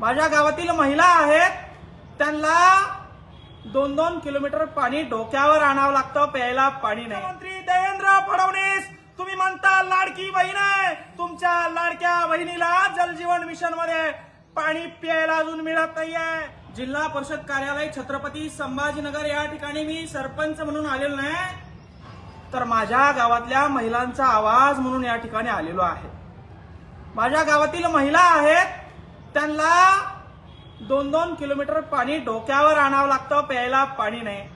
माझ्या गावातील महिला आहेत. त्यांना दोन दोन किलोमीटर पाणी डोक्यावर आणावं लागतं प्यायला पाणी नाही. मंत्री देवेंद्र फडणवीस तुम्ही म्हणता लाडकी बहीण आहे. तुमच्या लाडक्या बहिणीला जलजीवन मिशनमध्ये पाणी प्यायला अजून मिळत नाहीये. जिल्हा परिषद कार्यालय छत्रपती संभाजीनगर या ठिकाणी मी सरपंच म्हणून आलेलो नाही. तर माझ्या गावातल्या महिलांचा आवाज म्हणून या ठिकाणी आलेलो आहे. माझ्या गावातील महिला आहेत. त्यांना दोन दोन किलोमीटर पाणी डोक्यावर आणावं लागतं प्यायला पाणी नाही.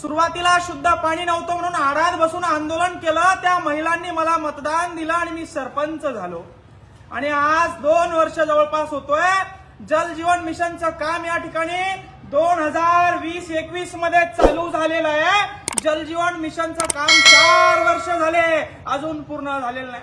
सुरुवातीला शुद्ध पाणी नव्हतं म्हणून आडात बसून आंदोलन केलं. त्या महिलांनी मला मतदान दिलं आणि मी सरपंच झालो. आणि आज दोन वर्ष जवळपास होतोय. जल जीवन मिशनचं काम या ठिकाणी दोन हजार वीस एकवीसमध्ये चालू झालेलं आहे. जल जीवन मिशनचं काम चार वर्ष झाले. अजून पूर्ण झालेलं नाही.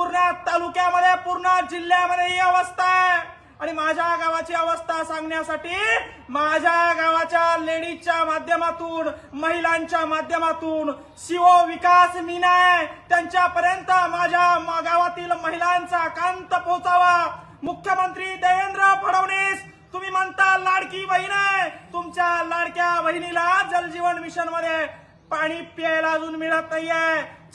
पूर्ण तालुक्यामध्ये पूर्ण जिल्ह्यामध्ये ही अवस्था आहे. आणि माझ्या गावाची अवस्था सांगण्यासाठी माझ्या गावाच्या लेडीजच्या माध्यमातून महिलांच्या माध्यमातून शिवो विकास मीना आहे. त्यांच्यापर्यंत माझ्या गावातील महिलांचा कांत पोहोचावा. मुख्यमंत्री देवेंद्र फडणवीस तुम्ही म्हणता लाडकी बहीण आहे. तुमच्या लाडक्या बहिणीला जलजीवन मिशनमध्ये पाणी प्यायला अजून मिळत नाहीये.